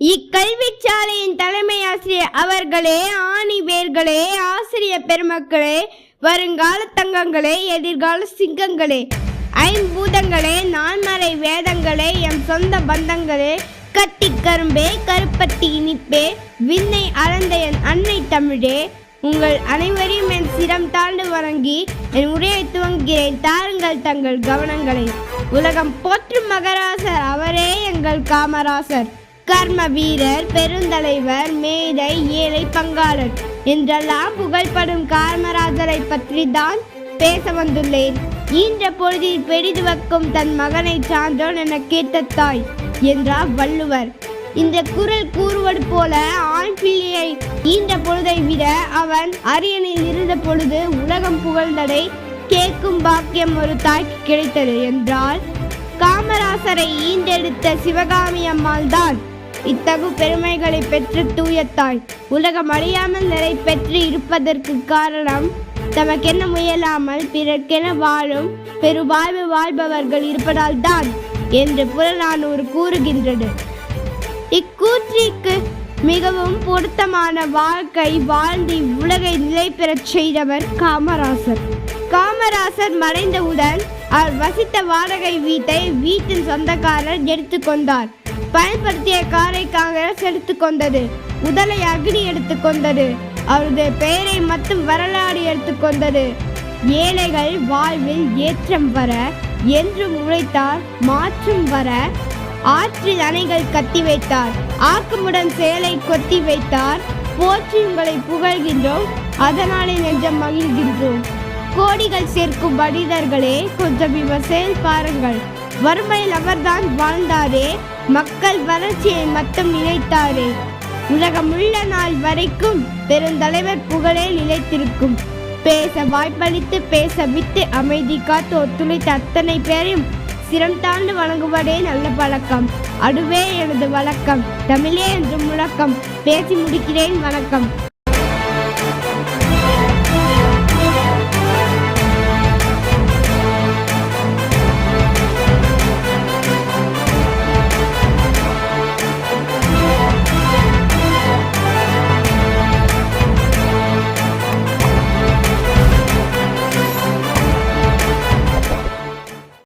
இக்கல்விச்சாலையின் தலைமை ஆசிரியர் அவர்களே ஆணி வேர்களே ஆசிரியர் பெருமக்களே வருங்கால தங்கங்களே எதிர்கால சிங்கங்களே ஐம்பூதங்களே நான்மறை வேதங்களே எம் சொந்த பந்தங்களே கட்டி கரும்பே கருப்பட்டி இனிப்பே விண்ணை அளந்த என் அன்னை தமிழே உங்கள் அனைவரையும் என் சிரம் தாழ்ந்து வணங்கி என் உரையை துவங்குகிறேன். தாருங்கள் தங்கள் கவனங்களை. உலகம் போற்றும் மகராசர் அவரே எங்கள் காமராசர். கர்ம வீரர் பெருந்தலைவர் மேதை ஏழை பங்காளர் என்றெல்லாம் புகழ்படும் காமராஜரை பற்றி தான் பேச வந்துள்ளேன். ஈன்ற பொழுதில் பெரிது வைக்கும் தன் மகனை சான்றோன் என கேட்ட தாய் என்றார் வள்ளுவர். இந்த குரல் கூறுவது போல ஆண் பிள்ளையை ஈன்ற பொழுதை விட அவன் அரியணையில் இருந்த பொழுது உலகம் புகழ்ந்ததை கேட்கும் பாக்கியம் ஒரு தாய்க்கு கிடைத்தது என்றால் காமராசரை ஈண்டெடுத்த சிவகாமி அம்மாள் தான் இத்தகு பெருமைகளை பெற்று தூயத்தாய். உலகம் அழியாமல் நிலை பெற்று இருப்பதற்கு காரணம் தமக்கென முயலாமல் பிறர்க்கென வாழும் பெருவாழ்வு வாழ்பவர்கள் இருப்பதால் தான் என்று புறநானூறு கூறுகின்றது. இக்கூற்றிற்கு மிகவும் பொருத்தமான வாழ்க்கை வாழ்ந்து உலகை நிலை பெறச் செய்தவர் காமராசர். காமராசர் மறைந்தவுடன் அவர் வசித்த வாடகை வீட்டை வீட்டின் சொந்தக்காரர் எடுத்துக்கொண்டார் பயன்படுத்திய காரை காங்கிரஸ் எடுத்துக்கொண்டது உடலை அக்னி எடுத்துக்கொண்டது அவரது பெயரை மட்டும் வரலாறு எடுத்துக்கொண்டது ஏழைகள் வாழ்வில் ஏற்றம் வர என்றும் உழைத்தார் மாற்றம் வர ஆற்றில் அணைகள் கட்டி வைத்தார் ஆக்கமுடன் செயலை கொத்தி வைத்தார் போற்றி உங்களை புகழ்கின்றோம் அதனாலே நெஞ்சம் மகிழ்கின்றோம். கோடிகள் சேர்க்கும் மனிதர்களே கொஞ்சம் இவர் செயல் பாருங்கள். வறுமையில் அவர்தான் வாழ்ந்தாரே மக்கள் வளர்ச்சியை மட்டும் நினைத்தாரே. உலகமுள்ள நாள் வரைக்கும் பெருந்தலைவர் புகழே நிலைத்திருக்கும். பேச வாய்ப்பளித்து பேச விட்டு அமைதி காத்து ஒத்துழைத்த அத்தனை பேரையும் சிரம் தாழ்ந்து வணங்குவதே நல்ல பழக்கம். அதுவே எனது வழக்கம். தமிழே என்று முழக்கம். பேசி முடிக்கிறேன் வணக்கம்.